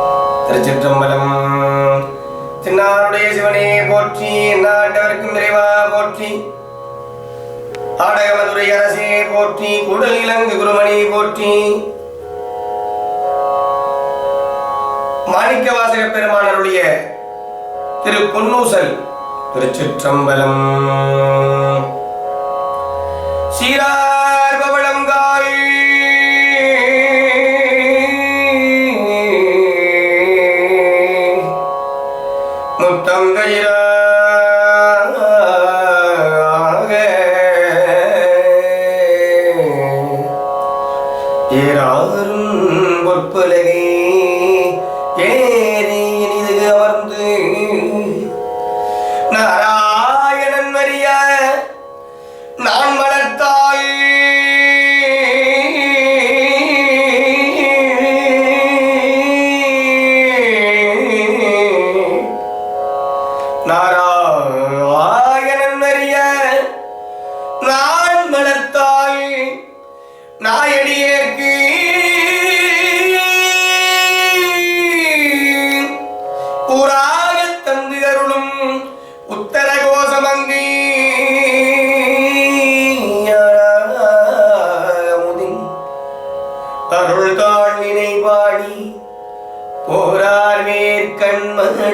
திருச்சிற்றம்பலம். சின்னாருடைய சிவனே போற்றி நாட்டவர்க்கும் இறைவா போற்றி. ஆடகமதுரை அரசே போற்றி குடல் இலங்கு குருமணி போற்றி. மாணிக்க வாசக பெருமானருடைய திரு பொன்னூசல் திருச்சிற்றம்பலம். சீரா முத்தங்கையிலாக ஏறாரும்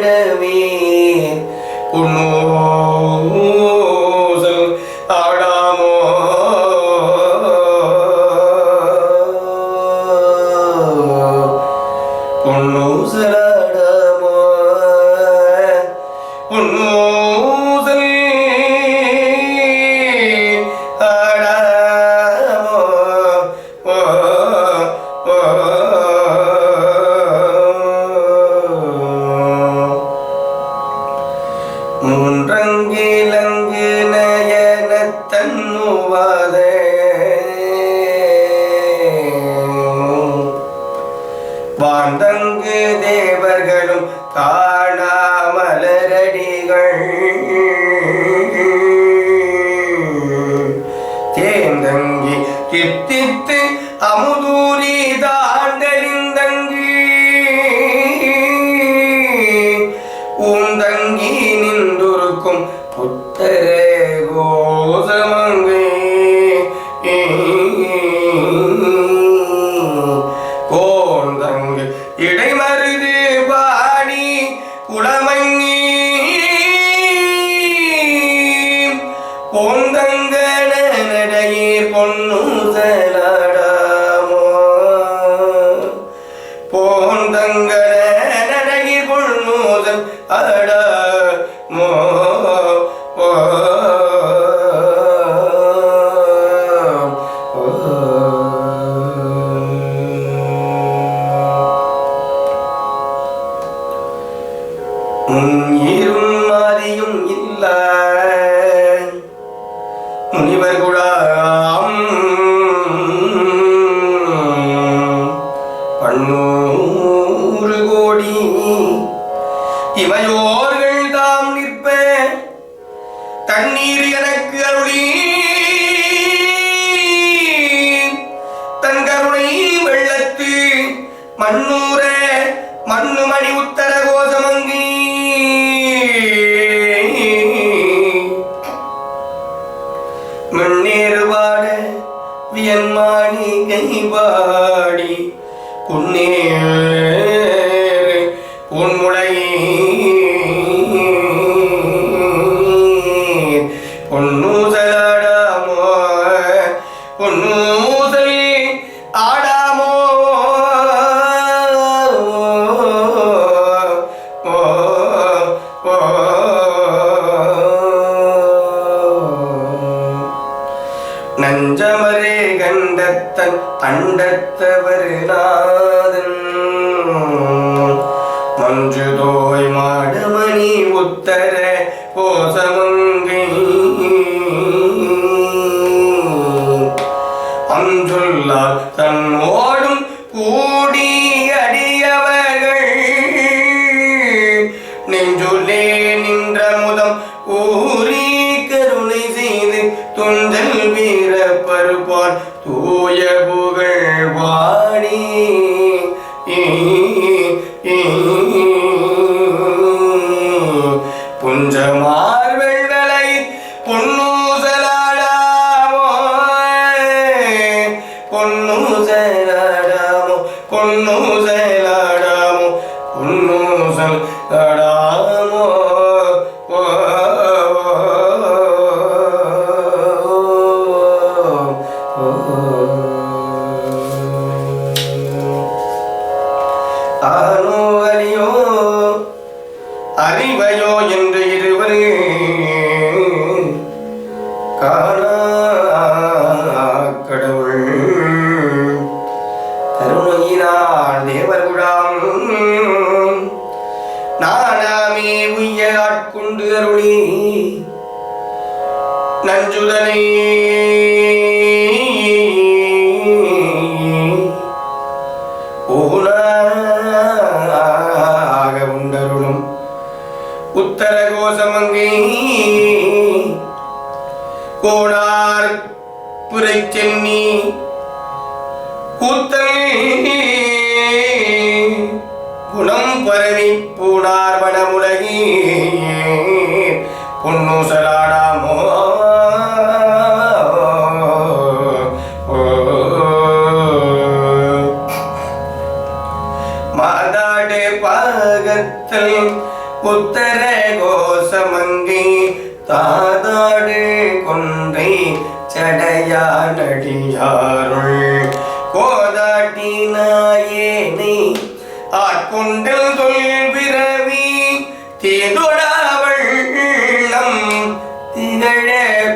மேற்கண்மடமேர் ti. அட மோ இமையோர்கள் தாம் நிற்ப. தண்ணீர் எனக்கு அருளி தன் கருணை வெள்ளத்து மண்ணூர மண்ணு மணி உத்தர பொன்னூசலாடாமோ பொன்னூசல் ஆடாமோ? நஞ்சமரே கண்டத்தன் அண்டத்தவர் நான். கூறி கருணை செய்து தொண்டல் வீர பருப்பான் தூய புகழ் வாடி. புஞ்சமார் வெள்ளலை பொன்னூசலாடாமோ? பொன்னூசலாடாமோ? பொன்னூசலாடாமோ? பொன்னூசல் தடாமோ அறிவையோ என்று இரு குணம் பரவி பூடார் வனமுலகி. பொன்னூசலாடாமோ மாதாடு பாகத்தில் புத்தர கோசமங்கி. தாதாடு கொன்றை சடையா நடியாருள். கோதாட்டி நாயேனை ஆட்கொண்டல் தொல் பிறவி தேதொடாவள் திகழ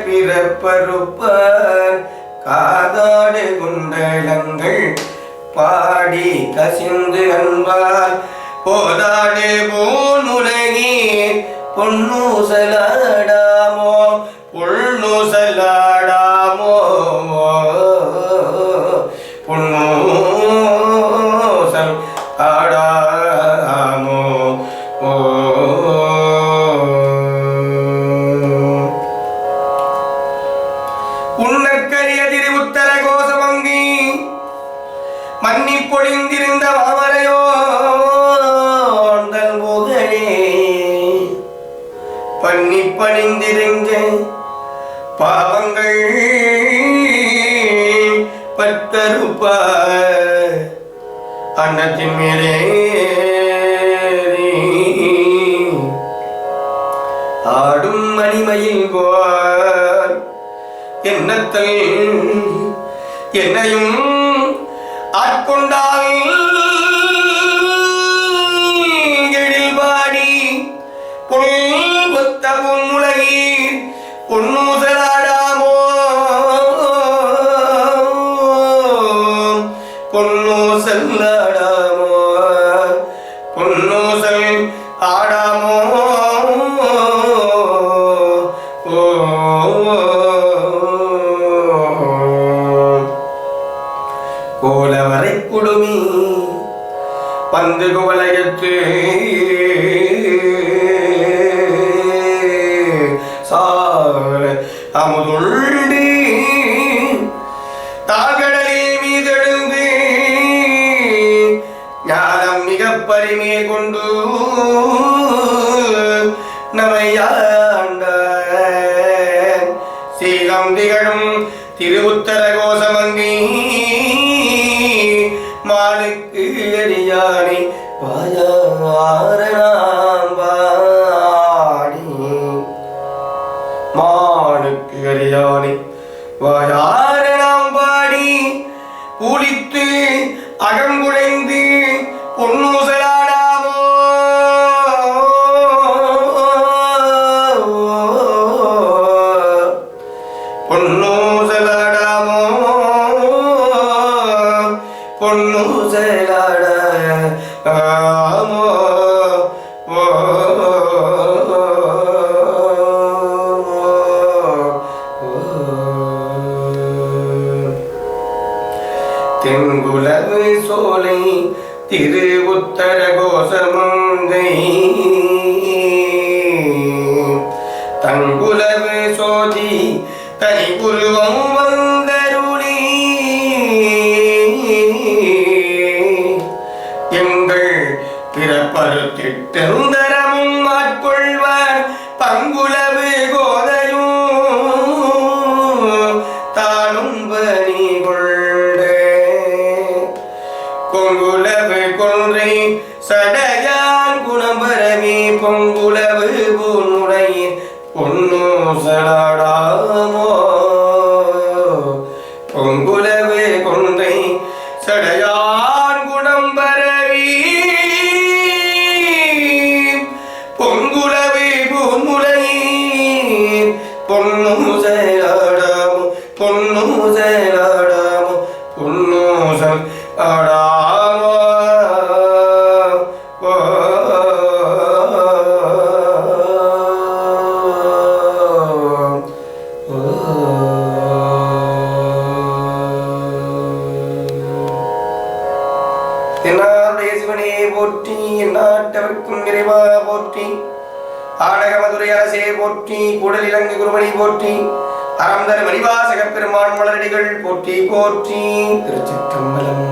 பிறப்பருப்பார் காதாடு குண்டலங்கள் பாடி கசிந்து அன்பார். போதாடு போன் உலகே பொன்னூசலாடாமோ பொன்னூசல் பத்தருப்ப அன்னத்தின் மேலே ஆடும் மணிமையில் போர் என்னத்தல் என்னையும் ஆட்கொண்டால் பந்து குவலயத்து சால அமுதுண்டு தாகடலில் மீதெழுந்து ஞானம் மிக பரிமே கொண்டு நமையாண்ட சீலம் திகழும் திருவுத்த மானுக்கு எரியானை வாயாரணாம் பாடி பூலித்து அகங்குடைந்து பொன்னூசலாடாமோ. பொன்னூசலாடாமோ. பொன்னூசலாடாமோ. ஓ உத்தர கோஷமங்கை. தங்குலவு சோதி தனிபுருவம் வந்தருளி. எங்கள் பிறப்பரு திட்டந்தரமும் மாட்கொள்வார் பங்குலவு கோதையும். தானும் பணி கொள்ள ஒன்றை சடையான் குணபரவி பொங்குளவு போல் முறை பொன்னோ எந்நாட்டவர்க்கும் இறைவா போற்றி. ஆடக மதுரை அரசே போற்றி. குடல் இலங்கு குருமணி போற்றி. அறந்தர் மணிவாசக பெருமான் மலரடிகள் போற்றி போற்றி. திருச்சிற்றம்பலம்